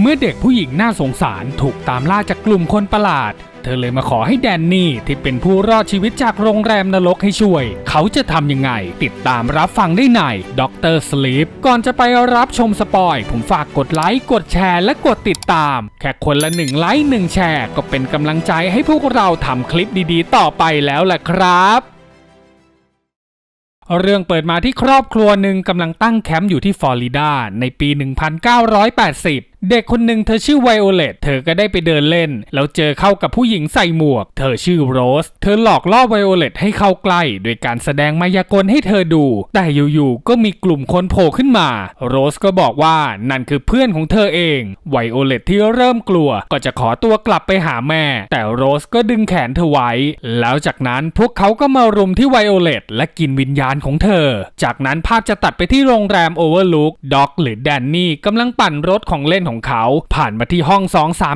เมื่อเด็กผู้หญิงน่าสงสารถูกตามล่าจากกลุ่มคนประหลาด เธอเลยมาขอให้แดนนี่ที่เป็นผู้รอดชีวิตจากโรงแรมนรกให้ช่วย เขาจะทำยังไง ติดตามรับฟังได้ในด็อกเตอร์สลีปก่อนจะไปรับชมสปอย ผมฝากกดไลค์ กดแชร์ และกดติดตาม แค่คนละหนึ่งไลค์หนึ่งแชร์ ก็เป็นกำลังใจให้พวกเราทำคลิปดีๆ ต่อไปแล้วแหละครับเรื่องเปิดมาที่ครอบครัวหนึ่งกำลังตั้งแคมป์อยู่ที่ฟลอริดาในปี 1980 เด็กคนหนึ่งเธอชื่อไวโอเลตเธอก็ได้ไปเดินเล่น แล้วเจอเข้ากับผู้หญิงใส่หมวก เธอชื่อโรส เธอหลอกล่อไวโอเลตให้เข้าใกล้ โดยการแสดงมายากลให้เธอดู แต่อยู่ๆก็มีกลุ่มคนโผล่ขึ้นมา โรสก็บอกว่านั่นคือเพื่อนของเธอเอง ไวโอเลตที่เริ่มกลัวก็จะขอตัวกลับไปหาแม่ แต่โรสก็ดึงแขนเธอไว้ แล้วจากนั้นพวกเขาก็มารุมที่ไวโอเลตและกินวิญญาณของเธอ จากนั้นภาพจะตัดไปที่โรงแรมโอเวอร์ลุกด็อกหรือแดนนี่กำลังปั่นรถของเล่นของเขาผ่านมาที่ห้อง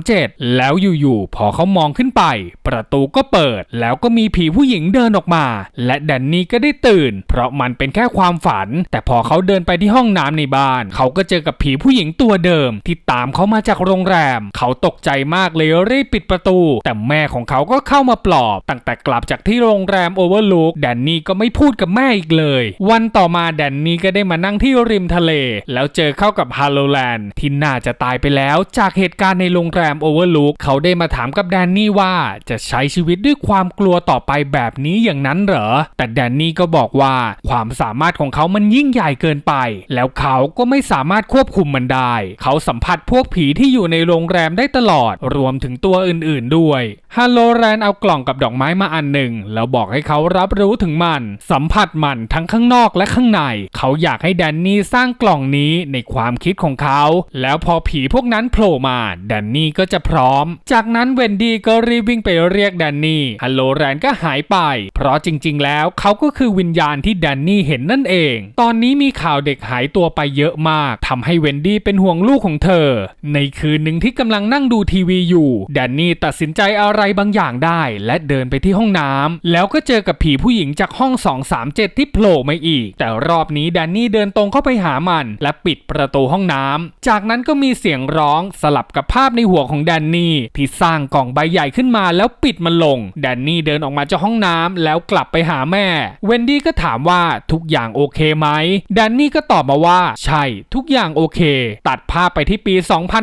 237 แล้วอยู่ๆพอเขามองขึ้นไป ประตูก็เปิด แล้วก็มีผีผู้หญิงเดินออกมา และแดนนี่ก็ได้ตื่น เพราะมันเป็นแค่ความฝัน แต่พอเขาเดินไปที่ห้องน้ำในบ้าน เขาก็เจอกับผีผู้หญิงตัวเดิม ที่ตามเขามาจากโรงแรม เขาตกใจมากเลยรีบปิดประตู แต่แม่ของเขาก็เข้ามาปลอบ ตั้งแต่กลับจากที่โรงแรมโอเวอร์ลุกแดนนี่ก็ไม่พูดกับแม่อีกเลย วันต่อมาแดนนี่ก็ได้มานั่งที่ริมทะเล แล้วเจอเข้ากับฮาโลแลนด์ที่น่าจะตายไปแล้ว จากเหตุการณ์ในโรงแรมโอเวอร์ลุกเขาได้มาถามกับแดนนี่ว่าจะใช้ชีวิตด้วยความกลัวต่อไปแบบนี้อย่างนั้นเหรอ แต่แดนนี่ก็บอกว่าความสามารถของเขามันยิ่งใหญ่เกินไป แล้วเขาก็ไม่สามารถควบคุมมันได้ เขาสัมผัสพวกผีที่อยู่ในโรงแรมได้ตลอด รวมถึงตัวอื่น ๆ ด้วยฮัลโลแรนเอากล่องกับดอกไม้มาอันหนึ่ง แล้วบอกให้เขารับรู้ถึงมัน สัมผัสมันทั้งข้างนอกและข้างใน เขาอยากให้แดนนี่สร้างกล่องนี้ในความคิดของเขา แล้วพอผผีพวกนั้นโผล่มาแดนนี่ก็จะพร้อม จากนั้นเวนดี้ก็รีบวิ่งไปเรียกแดนนี่ฮัลโลแรนก็หายไป เพราะจริง ๆ แล้วเขาก็คือวิญญาณที่แดนนี่เห็นนั่นเอง ตอนนี้มีข่าวเด็กหายตัวไปเยอะมากทำให้เวนดี้เป็นห่วงลูกของเธอ ในคืนหนึ่งที่กำลังนั่งดูทีวีอยู่แดนนี่ตัดสินใจอะไรบางอย่างได้ และเดินไปที่ห้องน้ำแล้วก็เจอกับผีผู้หญิงจากห้อง 237 ที่โผล่มาอีก แต่รอบนี้แดนนี่เดินตรงเข้าไปหามัน และปิดประตูห้องน้ำจากนั้นก็มีเสียงร้องสลับกับภาพในหัวของแดนนี่ที่สร้างกล่องใบใหญ่ขึ้นมาแล้วปิดมันลง แดนนี่เดินออกมาจากห้องน้ำแล้วกลับไปหาแม่ เวนดี้ก็ถามว่าทุกอย่างโอเคไหม แดนนี่ก็ตอบมาว่า ใช่ทุกอย่างโอเค ตัดภาพไปที่ปี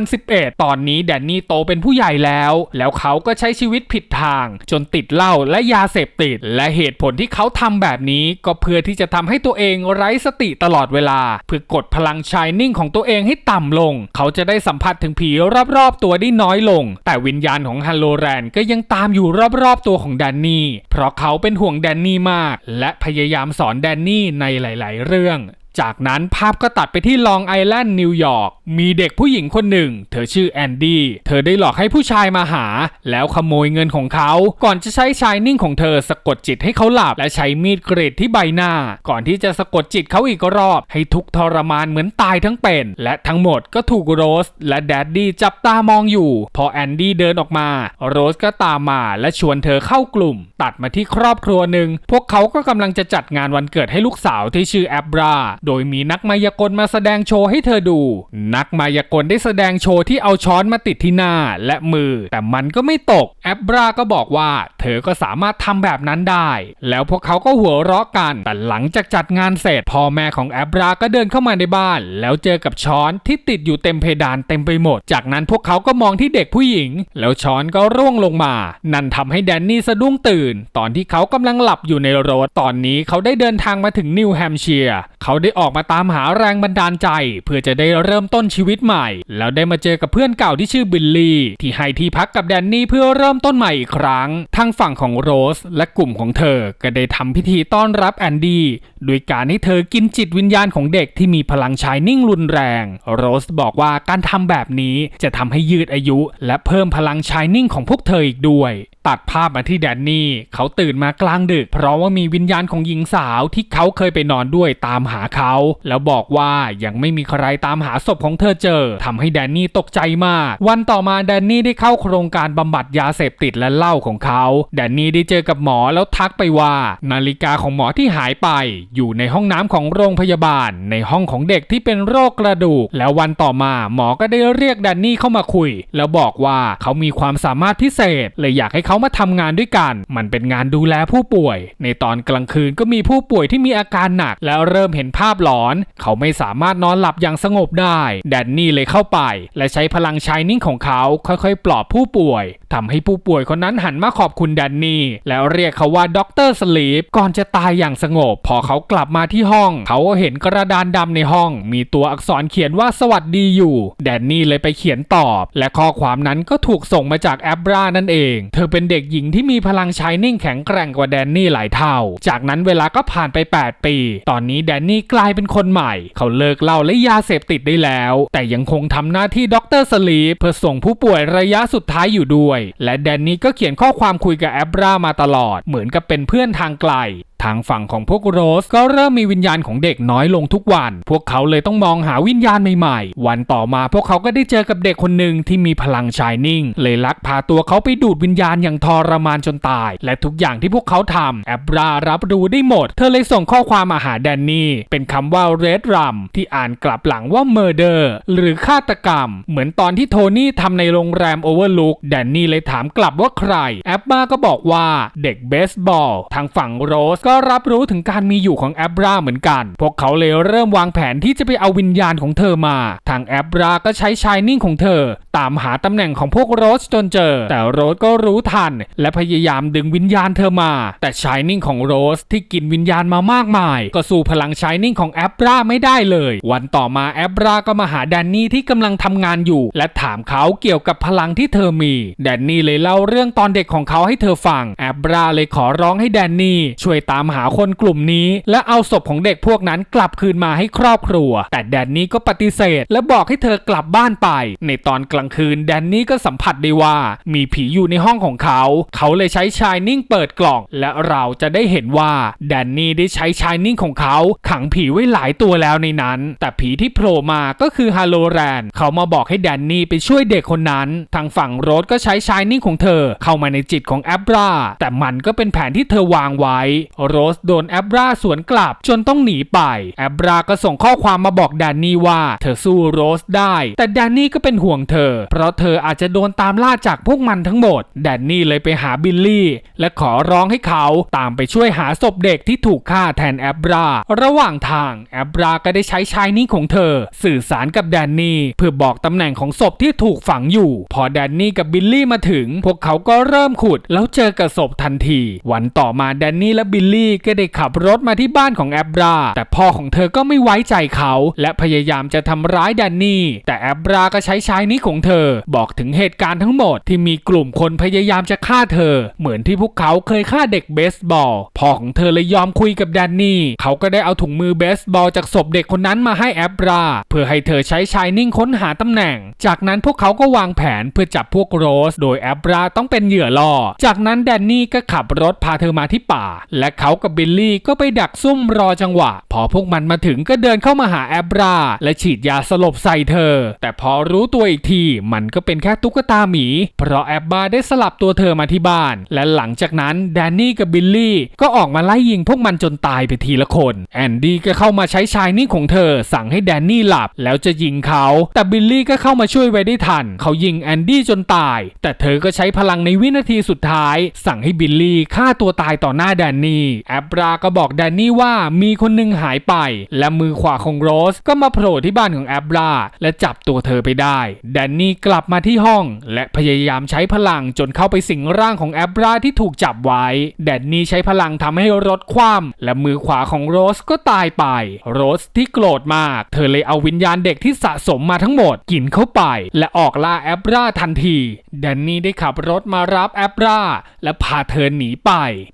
2011 ตอนนี้แดนนี่โตเป็นผู้ใหญ่แล้ว แล้วเขาก็ใช้ชีวิตผิดทาง จนติดเหล้าและยาเสพติด และเหตุผลที่เขาทำแบบนี้ก็เพื่อที่จะทำให้ตัวเองไร้สติตลอดเวลา เพื่อกดพลังชายนิ่งของตัวเองให้ต่ำลง เขาจะได้สัมผัสถึงผีรอบๆตัวได้น้อยลง แต่วิญญาณของฮัลโลแรนก็ยังตามอยู่รอบๆตัวของแดนนี่ เพราะเขาเป็นห่วงแดนนี่มาก และพยายามสอนแดนนี่ในหลาย ๆ เรื่อง จากนั้นภาพก็ตัดไปที่ลองไอแลนด์นิวยอร์ก มีเด็กผู้หญิงคนหนึ่ง เธอชื่อแอนดี้ เธอได้หลอกให้ผู้ชายมาหา แล้วขโมยเงินของเขา ก่อนจะใช้ชายนิ่งของเธอสะกดจิตให้เขาหลับ และใช้มีดกรีดที่ใบหน้า ก่อนที่จะสะกดจิตเขาอีกรอบ ให้ทุกทรมานเหมือนตายทั้งเป็น และทั้งหมดก็ถูกโรส และแดดดี้จับตามองอยู่ พอแอนดี้เดินออกมา โรสก็ตามมาและชวนเธอเข้ากลุ่ม ตัดมาที่ครอบครัวหนึ่ง พวกเขาก็กำลังจะจัดงานวันเกิดให้ลูกสาวที่ชื่อแอบรา โดยมีนักมายากลมาแสดงโชว์ให้เธอดูนักมายากลได้แสดงโชว์ที่เอาช้อนมาติดที่หน้าและมือ แต่มันก็ไม่ตกแอบราก็บอกว่า เธอก็สามารถทำแบบนั้นได้ แล้วพวกเขาก็หัวเราะกัน แต่หลังจากจัดงานเสร็จพ่อแม่ของแอบราก็เดินเข้ามาในบ้าน แล้วเจอกับช้อนที่ติดอยู่เต็มเพดานเต็มไปหมด จากนั้นพวกเขาก็มองที่เด็กผู้หญิง แล้วช้อนก็ร่วงลงมา นั่นทำให้แดนนี่สะดุ้งตื่น ตอนที่เขากำลังหลับอยู่ในรถตอนนี้เขาได้เดินทางมาถึงนิวแฮมป์เชียร์เขาได้ออกมาตามหาแรงบันดาลใจ เพื่อจะได้เริ่มต้นชีวิตใหม่ แล้วได้มาเจอกับเพื่อนเก่าที่ชื่อบิลลี่ ที่ให้ที่พักกับแดนนี่เพื่อเริ่มต้นใหม่อีกครั้ง ทางฝั่งของโรสและกลุ่มของเธอก็ได้ทำพิธีต้อนรับแอนดี้โดยการให้เธอกินจิตวิญญาณของเด็กที่มีพลังชายนิ่งรุนแรง โรสบอกว่าการทำแบบนี้จะทำให้ยืดอายุ และเพิ่มพลังชายนิ่งของพวกเธออีกด้วย ตัดภาพมาที่แดนนี่ เขาตื่นมากลางดึก เพราะว่ามีวิญญาณของหญิงสาวที่เขาเคยไปนอนด้วยตามหาเขา แล้วบอกว่ายังไม่มีใครตามหาศพของเธอเจอทำให้แดนนี่ตกใจมาก วันต่อมาแดนนี่ได้เข้าโครงการบำบัดยาเสพติดและเหล้าของเขาแดนนี่ได้เจอกับหมอแล้วทักไปว่า นาฬิกาของหมอที่หายไป อยู่ในห้องน้ำของโรงพยาบาล ในห้องของเด็กที่เป็นโรคกระดูก แล้ววันต่อมาหมอก็ได้เรียกแดนนี่เข้ามาคุย แล้วบอกว่าเขามีความสามารถพิเศษ เลยอยากให้เขามาทำงานด้วยกัน มันเป็นงานดูแลผู้ป่วย ในตอนกลางคืนก็มีผู้ป่วยที่มีอาการหนัก แล้วเริ่มเห็นภาพหลอน เขาไม่สามารถนอนหลับอย่างสงบได้แดนนี่เลยเข้าไป และใช้พลังชายนิ่งของเขาค่อยๆ ปลอบผู้ป่วยทำให้ผู้ป่วยคนนั้นหันมาขอบคุณแดนนี่แล้วเรียกเขาว่าด็อกเตอร์สลีปก่อนจะตายอย่างสงบ พอเขากลับมาที่ห้อง เขาก็เห็นกระดานดำในห้อง มีตัวอักษรเขียนว่าสวัสดีอยู่แดนนี่เลยไปเขียนตอบ และข้อความนั้นก็ถูกส่งมาจากแอปรานั่นเอง เธอเป็นเด็กหญิงที่มีพลังชายนิ่งแข็งแกร่งกว่าแดนนี่หลายเท่า จากนั้นเวลาก็ผ่านไป 8 ปี ตอนนี้แดนนี่กลายเป็นคนใหม่ เขาเลิกเหล้าและยาเสพติดได้แล้ว แต่ยังคงทำหน้าที่ด็อกเตอร์สลีปเพื่อส่งผู้ป่วยระยะสุดท้ายอยู่ด้วย และแดนนี่ก็เขียนข้อความคุยกับแอบรามาตลอด เหมือนกับเป็นเพื่อนทางไกล ทางฝั่งของพวกโรสก็เริ่มมีวิญญาณของเด็กน้อยลงทุกวัน พวกเขาเลยต้องมองหาวิญญาณใหม่ๆ วันต่อมาพวกเขาก็ได้เจอกับเด็กคนหนึ่งที่มีพลังชายนิ่ง เลยลักพาตัวเขาไปดูดวิญญาณอย่างทรมานจนตาย และทุกอย่างที่พวกเขาทำแอบรารับรู้ได้หมด เธอเลยส่งข้อความมาหาแดนนี่เป็นคำว่า red rum ที่อ่านกลับหลังว่า murder หรือฆาตกรรม เหมือนตอนที่โทนี่ทำในโรงแรม overlook แดนนี่เลยถามกลับว่าใคร แอปมาก็บอกว่าเด็กเบสบอลทางฝั่งโรสก็็รับรู้ถึงการมีอยู่ของแอบราเหมือนกัน พวกเขาเลยเริ่มวางแผนที่จะไปเอาวิญญาณของเธอมา ทางแอบราก็ใช้ชายนิ่งของเธอตามหาตำแหน่งของพวกโรสจนเจอ แต่โรสก็รู้ทัน และพยายามดึงวิญญาณเธอมา แต่ชายนิ่งของโรสที่กินวิญญาณมามากมาย ก็สู้พลังชายนิ่งของแอบราไม่ได้เลย วันต่อมาแอบราก็มาหาแดนนี่ที่กำลังทำงานอยู่ และถามเขาเกี่ยวกับพลังที่เธอมี แดนนี่เลยเล่าเรื่องตอนเด็กของเขาให้เธอฟังแอบราเลยขอร้องให้แดนนี่ช่วยตามหาคนกลุ่มนี้ และเอาศพของเด็กพวกนั้นกลับคืนมาให้ครอบครัว แต่แดนนี่ก็ปฏิเสธ และบอกให้เธอกลับบ้านไป ในตอนกลางคืนแดนนี่ก็สัมผัสได้ว่า มีผีอยู่ในห้องของเขา เขาเลยใช้ชายนิ่งเปิดกล่อง และเราจะได้เห็นว่าแดนนี่ได้ใช้ชายนิ่งของเขา ขังผีไว้หลายตัวแล้วในนั้น แต่ผีที่โผล่มาก็คือฮาโลแรนเขามาบอกให้แดนนี่ไปช่วยเด็กคนนั้น ทางฝั่งโรสก็ใช้ชายนิ่งของเธอ เข้ามาในจิตของแอบราแต่มันก็เป็นแผนที่เธอวางไว้ โรสโดนแอบราสวนกลับจนต้องหนีไปแอบราก็ส่งข้อความมาบอกแดนนี่ว่า เธอสู้โรสได้ แต่แดนนี่ก็เป็นห่วงเธอเพราะเธออาจจะโดนตามล่าจากพวกมันทั้งหมด แดนนี่เลยไปหาบิลลี่ และขอร้องให้เขาตามไปช่วยหาศพเด็กที่ถูกฆ่าแทนแอบรา ระหว่างทางแอบราก็ได้ใช้ชายนิ่งของเธอ สื่อสารกับแดนนี่เพื่อบอกตำแหน่งของศพที่ถูกฝังอยู่ พอแดนนี่กับบิลลี่มาถึง พวกเขาก็เริ่มขุด แล้วเจอกับศพทันที วันต่อมาแดนนี่และบิลลี่ก็ได้ขับรถมาที่บ้านของแอบรา แต่พ่อของเธอก็ไม่ไว้ใจเขา และพยายามจะทำร้ายแดนนี่ แต่แอบราก็ใช้ชายนี้ของเธอ บอกถึงเหตุการณ์ทั้งหมดที่มีกลุ่มคนพยายามจะฆ่าเธอ เหมือนที่พวกเขาเคยฆ่าเด็กเบสบอลพ่อของเธอเลยยอมคุยกับแดนนี่ เขาก็ได้เอาถุงมือเบสบอลจากศพเด็กคนนั้นมาให้แอบราเพื่อให้เธอใช้ชายนิ่งค้นหาตำแหน่ง จากนั้นพวกเขาก็วางแผนเพื่อจับพวกโรส โดยแอบราต้องเป็นเหยื่อล่อ จากนั้นแดนนี่ก็ขับรถพาเธอมาที่ป่า และเขากับบิลลี่ก็ไปดักซุ่มรอจังหวะ พอพวกมันมาถึงก็เดินเข้ามาหาแอบราและฉีดยาสลบใส่เธอ แต่พอรู้ตัวอีกทีมันก็เป็นแค่ตุ๊กตาหมี เพราะแอบบราได้สลับตัวเธอมาที่บ้าน และหลังจากนั้นแดนนี่กับบิลลี่ก็ออกมาไล่ยิงพวกมันจนตายไปทีละคน แอนดี้ก็เข้ามาใช้ชายนิ่ของเธอ สั่งให้แดนนี่หลับแล้วจะยิงเขา แต่บิลลี่ก็เข้ามาช่วยไว้ได้ทัน เขายิงแอนดี้จนตาย แต่เธอก็ใช้พลังในวินาทีสุดท้าย สั่งให้บิลลี่ฆ่าตัวตายต่อหน้าแดนนี่แอบราก็บอกแดนนี่ว่ามีคนหนึ่งหายไป และมือขวาของโรสก็มาโผล่ที่บ้านของแอบราและจับตัวเธอไปได้แดนนี่กลับมาที่ห้อง และพยายามใช้พลังจนเข้าไปสิงร่างของแอบราที่ถูกจับไว้ แดนนี่ใช้พลังทำให้รถคว่ำและมือขวาของโรสก็ตายไป โรสที่โกรธมาก เธอเลยเอาวิญญาณเด็กที่สะสมมาทั้งหมดกินเข้าไป และออกล่าแอบราทันทีแดนนี่ได้ขับรถมารับแอบราและพาเธอหนีไป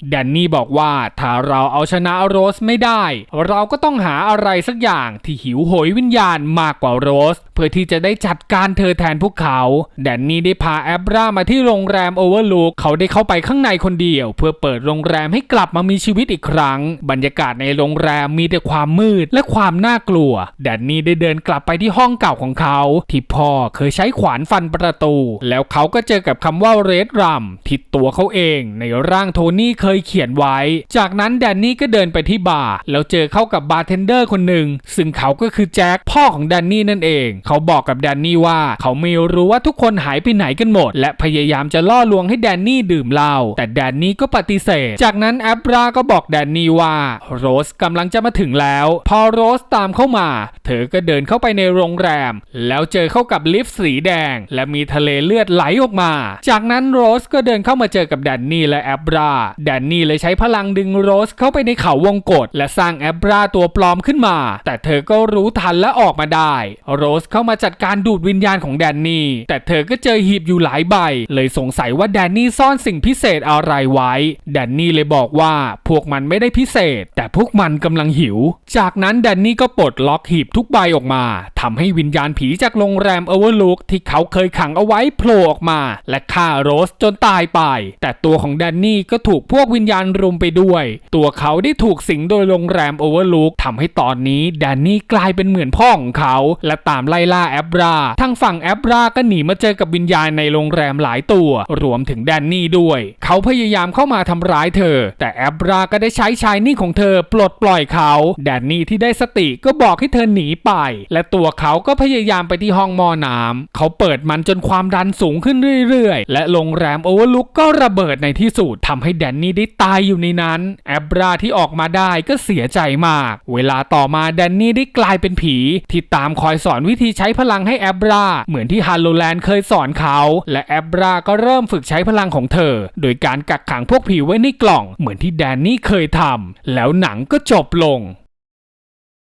แดนนี่บอกว่าถ้าเราเอาชนะโรสไม่ได้ เราก็ต้องหาอะไรสักอย่างที่หิวโหยวิญญาณมากกว่าโรส เพื่อที่จะได้จัดการเธอแทนพวกเขา แดนนี่ได้พาแอบรามาที่โรงแรมโอเวอร์ลูกเขาได้เข้าไปข้างในคนเดียว เพื่อเปิดโรงแรมให้กลับมามีชีวิตอีกครั้ง บรรยากาศในโรงแรมมีแต่ความมืดและความน่ากลัว แดนนี่ได้เดินกลับไปที่ห้องเก่าของเขา ที่พ่อเคยใช้ขวานฟันประตู แล้วเขาก็เจอกับคำว่าเรดรัมที่ตัวเขาเองในร่างโทนี่เคยเขียนไว้ จากนั้นแดนนี่ก็เดินไปที่บาร์แล้วเจอเข้ากับบาร์เทนเดอร์คนหนึ่งซึ่งเขาก็คือแจ็คพ่อของแดนนี่นั่นเอง เขาบอกกับแดนนี่ว่าเขาไม่ไม่รู้ว่าทุกคนหายไปไหนกันหมด และพยายามจะล่อลวงให้แดนนี่ดื่มเหล้าแต่แดนนี่ก็ปฏิเสธ จากนั้นแอปราก็บอกแดนนี่ว่า โรสกำลังจะมาถึงแล้ว พอโรสตามเข้ามา เธอก็เดินเข้าไปในโรงแรม แล้วเจอเข้ากับลิฟต์สีแดง และมีทะเลเลือดไหลออกมา จากนั้นโรสก็เดินเข้ามาเจอกับแดนนี่และแอปราแดนนี่เลยใช้พลังดึงโรสเข้าไปในเขาวงกฏและสร้างแอปราตัวปลอมขึ้นมา แต่เธอก็รู้ทันและออกมาได้ โรสเข้ามาจัดการดูดวิญญาณของแดนนี่ แต่เธอก็เจอหีบอยู่หลายใบ เลยสงสัยว่าแดนนี่ซ่อนสิ่งพิเศษอะไรไว้ แดนนี่เลยบอกว่าพวกมันไม่ได้พิเศษ แต่พวกมันกำลังหิว จากนั้นแดนนี่ก็ปลดล็อกหีบทุกใบออกมาทำให้วิญญาณผีจากโรงแรมเอเวอร์ลุกที่เขาเคยขังเอาไว้โผล่ออกมา และฆ่าโรสจนตายไป แต่ตัวของแดนนี่ก็ถูกพวกวิญญาณรุมไปด้วย ตัวเขาได้ถูกสิงโดยโรงแรมโอเวอร์ลุกทำให้ตอนนี้แดนนี่กลายเป็นเหมือนพ่อของเขา และตามไล่ล่าแอบราทางฝั่งแอบราก็หนีมาเจอกับวิญญาณในโรงแรมหลายตัว รวมถึงแดนนี่ด้วย เขาพยายามเข้ามาทำร้ายเธอ แต่แอบราก็ได้ใช้ชายนี่ของเธอปลดปล่อยเขา แดนนี่ที่ได้สติก็บอกให้เธอหนีไป และตัวเขาก็พยายามไปที่ห้องมอน้ำเขาเปิดมันจนความดันสูงขึ้นเรื่อยๆ และโรงแรมโอเวอร์ลุกก็ระเบิดในที่สุดทำให้แดนนี่ได้ตายอยู่ในนั้น แอบราที่ออกมาได้ก็เสียใจมาก เวลาต่อมาแดนนี่ได้กลายเป็นผี ที่ตามคอยสอนวิธีใช้พลังให้แอบราเหมือนที่ฮันโลแลนเคยสอนเขา และแอบราก็เริ่มฝึกใช้พลังของเธอ โดยการกักขังพวกผีไว้ในกล่อง เหมือนที่แดนนี่เคยทำแล้วหนังก็จบลง